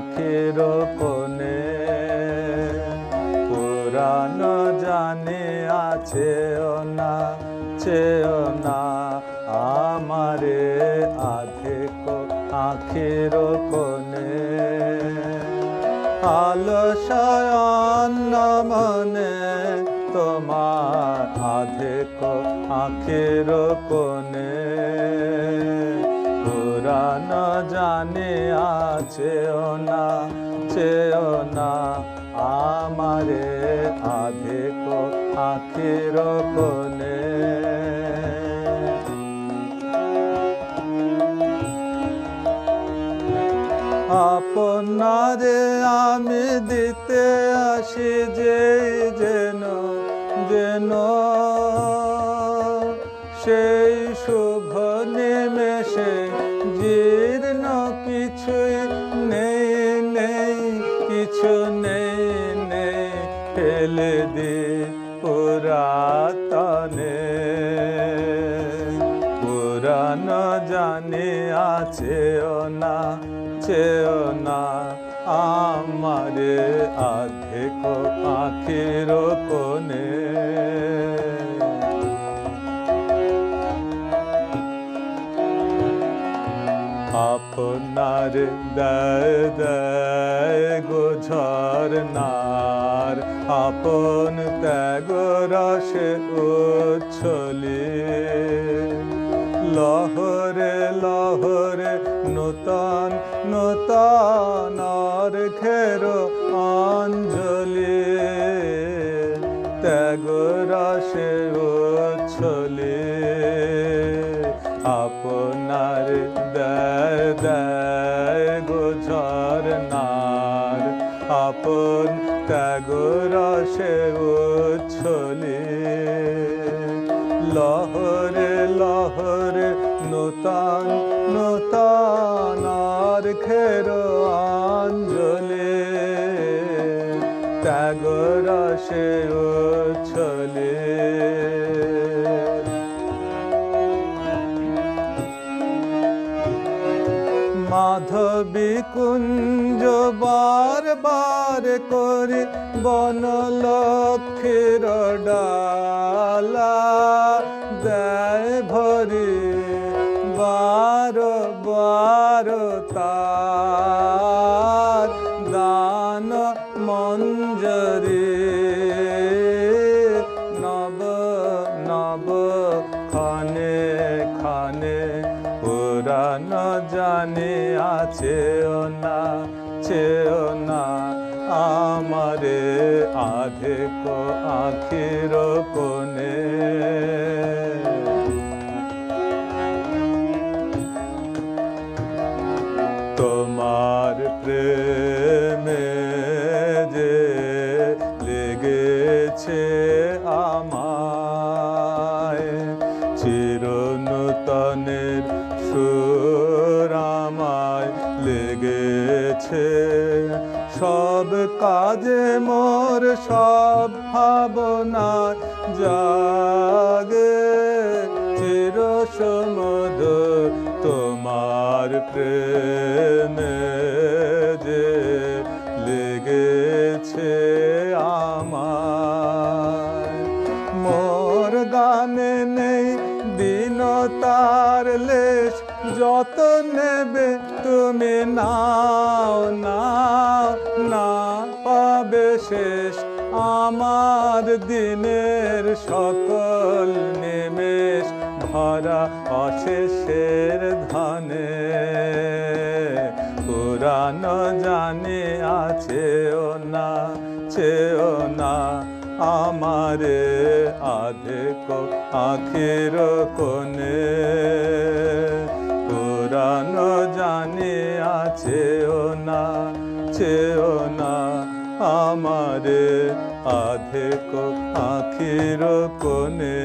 আখির কোনে পুরানো জানিয়াছেও না চেও না। আমারে আধেক আখির কোনে আলসায়ন মনে তোমার আধেক আখের কোনে আছেও না, চেও না, আমারে আধেক আখের কোনে আপনারে আমি দিতে আসি যে যেন যেন সেই ফেলে দে পুরাতনে। পুরান জানে আছেও না চেও না। আমারে আধেক পাখির কোনে দয় গোঝর নার। আপন ত্যাগ রসে উচ্ছলে। লহরে লহরে নূতন নূতন আর ঘের অঞ্জলি। ত্যাগ রসে উচ্ছলে। আপনার দয় গোঝর নার। আপন ত্যাগ রসে উচ্ছলে। লহরে লহরে নূতন নূতন আর খের অঞ্জলে ত্যাগ রসে উচ্ছলে। মাধবী কুঞ্জ বার করে বনলক্ষের ডালা দেয় ভরে বার বার তার দান মঞ্জরে। পুরান জানে আছেও না চেও না। আমারে আধে কো আখির কোনে চিরনূতনের সুর লেগেছে। সব কাজে মোর সব ভাবনা জাগে। চির সমুদর তোমার প্রেমে দিনতার লেশ যত নেবে, তুমি নাও নাও না পাবে শেষ। আমার দিনের সকল নিমেষ ভরা আছে অশেষের ধনে। পুরানো জানে আছেও না চেও না আমারে আধেক আখির কোনে পুরানো জানে আছেও না চেও না আমারে আধেক আখির কোনে